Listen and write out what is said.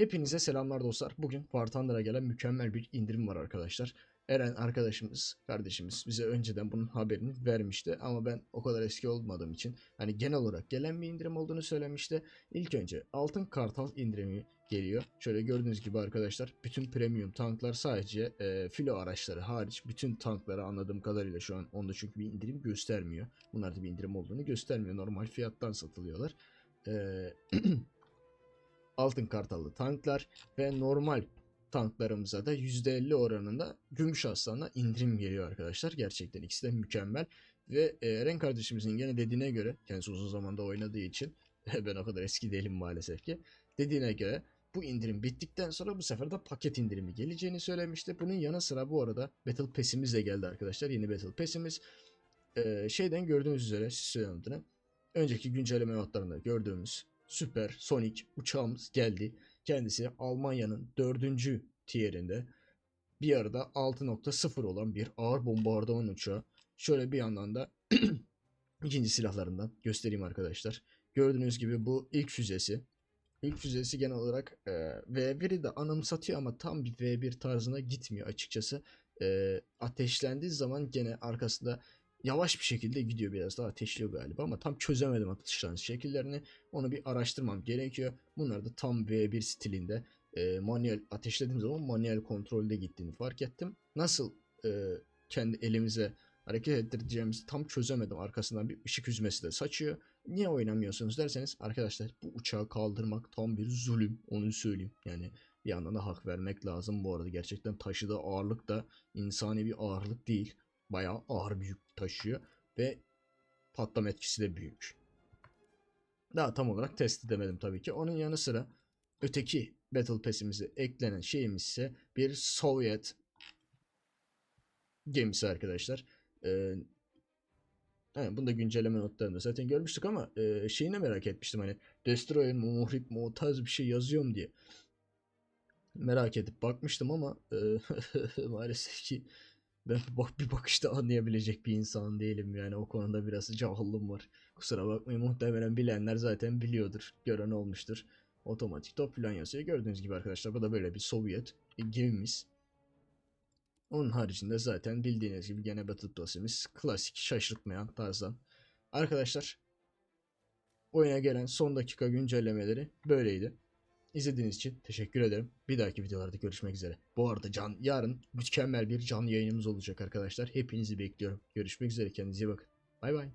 Hepinize selamlar dostlar. Bugün War Thunder'a gelen mükemmel bir indirim var arkadaşlar. Eren arkadaşımız, kardeşimiz bize önceden bunun haberini vermişti ama ben o kadar eski olmadığım için hani genel olarak gelen bir indirim olduğunu söylemişti. İlk önce Altın Kartal indirimi geliyor. Şöyle gördüğünüz gibi arkadaşlar bütün premium tanklar sadece e, filo araçları hariç bütün tanklara anladığım kadarıyla şu an onda çünkü bir indirim göstermiyor. Bunlarda bir indirim olduğunu göstermiyor. Normal fiyattan satılıyorlar. Eee altın kartallı tanklar ve normal tanklarımıza da %50 oranında gümüş aslanla indirim geliyor arkadaşlar. Gerçekten ikisi de mükemmel. Ve e, Eren kardeşimizin gene dediğine göre kendisi uzun zamanda oynadığı için ben o kadar eski değilim maalesef ki. Dediğine göre bu indirim bittikten sonra bu sefer de paket indirimi geleceğini söylemişti. Bunun yanı sıra bu arada Battle Pass'imiz de geldi arkadaşlar. Yeni Battle Pass'imiz. E, şeyden gördüğünüz üzere siz adına. Önceki güncelleme notlarında gördüğümüz Süper Sonic uçağımız geldi. Kendisi Almanya'nın dördüncü tierinde bir arada 6.0 olan bir ağır bombardıman uçağı. Şöyle bir yandan da ikinci silahlarından göstereyim arkadaşlar. Gördüğünüz gibi bu ilk füzesi. İlk füzesi genel olarak e, V1'i de anımsatıyor ama tam bir V1 tarzına gitmiyor açıkçası. E, ateşlendiği zaman gene arkasında yavaş bir şekilde gidiyor biraz daha ateşliyor galiba ama tam çözemedim atışlanış şekillerini. Onu bir araştırmam gerekiyor. Bunlar da tam V1 stilinde e, manuel ateşlediğim zaman manuel kontrolde gittiğini fark ettim. Nasıl e, kendi elimize hareket ettireceğimizi tam çözemedim. Arkasından bir ışık hüzmesi de saçıyor. Niye oynamıyorsunuz derseniz arkadaşlar bu uçağı kaldırmak tam bir zulüm onu söyleyeyim. Yani bir yandan da hak vermek lazım bu arada. Gerçekten taşıdığı ağırlık da insani bir ağırlık değil. Bayağı ağır bir yük taşıyor ve patlama etkisi de büyük. Daha tam olarak test edemedim tabii ki. Onun yanı sıra öteki Battle Pass'imize eklenen şeyimiz ise bir Sovyet gemisi arkadaşlar. Ee, yani bunu da güncelleme notlarında zaten görmüştük ama e, şeyini merak etmiştim hani Destroyer mu Muhrip mu o tarz bir şey yazıyorum diye. Merak edip bakmıştım ama e, maalesef ki ben bir bakışta anlayabilecek bir insan değilim yani o konuda biraz cahillım var. Kusura bakmayın muhtemelen bilenler zaten biliyordur. Gören olmuştur. Otomatik top falan yazıyor. Gördüğünüz gibi arkadaşlar bu da böyle bir Sovyet gemimiz. Onun haricinde zaten bildiğiniz gibi gene Battle klasik şaşırtmayan tarzdan. Arkadaşlar oyuna gelen son dakika güncellemeleri böyleydi. İzlediğiniz için teşekkür ederim. Bir dahaki videolarda görüşmek üzere. Bu arada can yarın mükemmel bir canlı yayınımız olacak arkadaşlar. Hepinizi bekliyorum. Görüşmek üzere. Kendinize iyi bakın. Bay bay.